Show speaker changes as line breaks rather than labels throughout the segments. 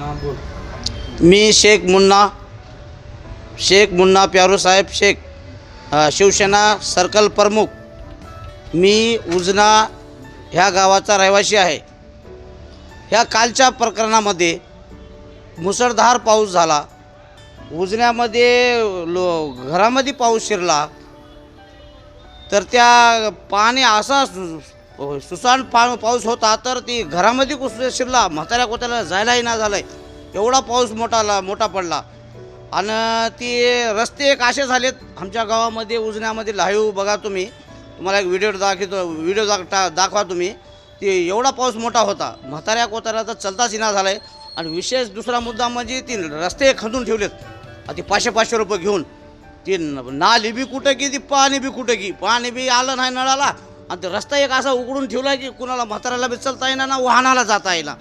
हां बोल
मी शेख मुन्ना शेख मुन्ना प्यारूसाहेब शेख शिवसेना सर्कल प्रमुख. मी उजना ह्या गावाचा रहिवासी आहे. ह्या कालच्या प्रकरणामध्ये मुसळधार पाऊस झाला. उजण्यामध्ये लो घरामध्ये पाऊस शिरला. तर त्या पाणी असा सुसान पा पाऊस होता तर ती घरामध्ये कुस शिरला म्हाताऱ्या कोत्याला जायलाही ना झालं एवढा पाऊस मोठा आला मोठा पडला. आणि ती रस्ते एक असे झालेत आमच्या गावामध्ये उजण्यामध्ये लाईव्ह बघा तुम्ही. तुम्हाला एक व्हिडिओ दाखवतो व्हिडिओ दाख टा दाखवा तुम्ही. ती एवढा पाऊस मोठा होता म्हाताऱ्या कोताऱ्या तर चलताच इना झाला आहे आणि विशेष दुसरा मुद्दा म्हणजे ती रस्ते खंदून ठेवलेत. ती पाचशे पाचशे रुपये घेऊन. ती नाली बी कुठं की ती पाणी बी कुठं की पाणी बी आलं नाही नळाला. आणि रस्ता एक असा उघडून ठेवला की कुणाला म्हाताऱ्याला बी चलता येईना ना वाहनाला जाता येईना.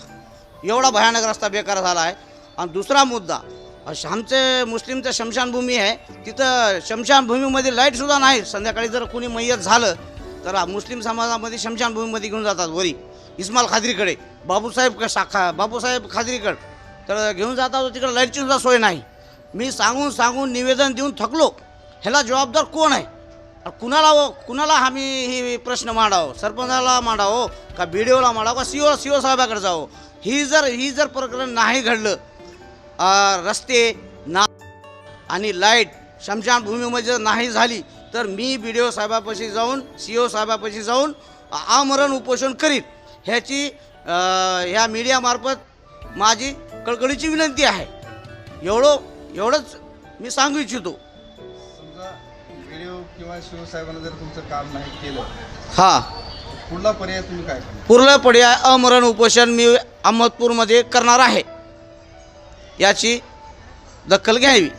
एवढा भयानक रस्ता बेकार झाला आहे. आणि दुसरा मुद्दा आमचे मुस्लिमचं शमशानभूमी आहे. तिथं शमशानभूमीमध्ये लाईटसुद्धा नाही. संध्याकाळी जर कोणी मैयत झालं तर मुस्लिम समाजामध्ये शमशानभूमीमध्ये घेऊन जातात वरी. इस्माल खादरीकडे. बाबूसाहेब सा शाखा बाबूसाहेब खाद्रीकड. तर घेऊन जातात तिकडे लाईटची सुद्धा सोय नाही. मी सांगून सांगून निवेदन देऊन थकलो. ह्याला जबाबदार कोण आहे? कुणाला हो, कुणाला आम्ही ही प्रश्न मांडावं? सरपंचाला मांडावं का बी डी ओला मांडावं का सी ओ सी ओ साहेबाकडे जावं? ही जर ही जर प्रकरण नाही घडलं रस्ते ना आणि लाइट शमशानभूमीमध्ये जर नाही झाली तर मी बी डी ओ साहेबापाशी जाऊन सी ओ साहेबापाशी जाऊन आमरण उपोषण करीन. ह्याची ह्या मीडियामार्फत माझी कळकळीची विनंती आहे. एवढं एवढंच मी सांगू इच्छितो.
व्हिडिओ किंवा शिवसाहेबांना जर तुमचं काम नाही केलं
हां.
पुढला पर्याय तुम्ही काय करणार?
पूर्णपणे अमरण उपोषण मी अहमदपूरमध्ये करणार आहे. याची दखल घ्यावी.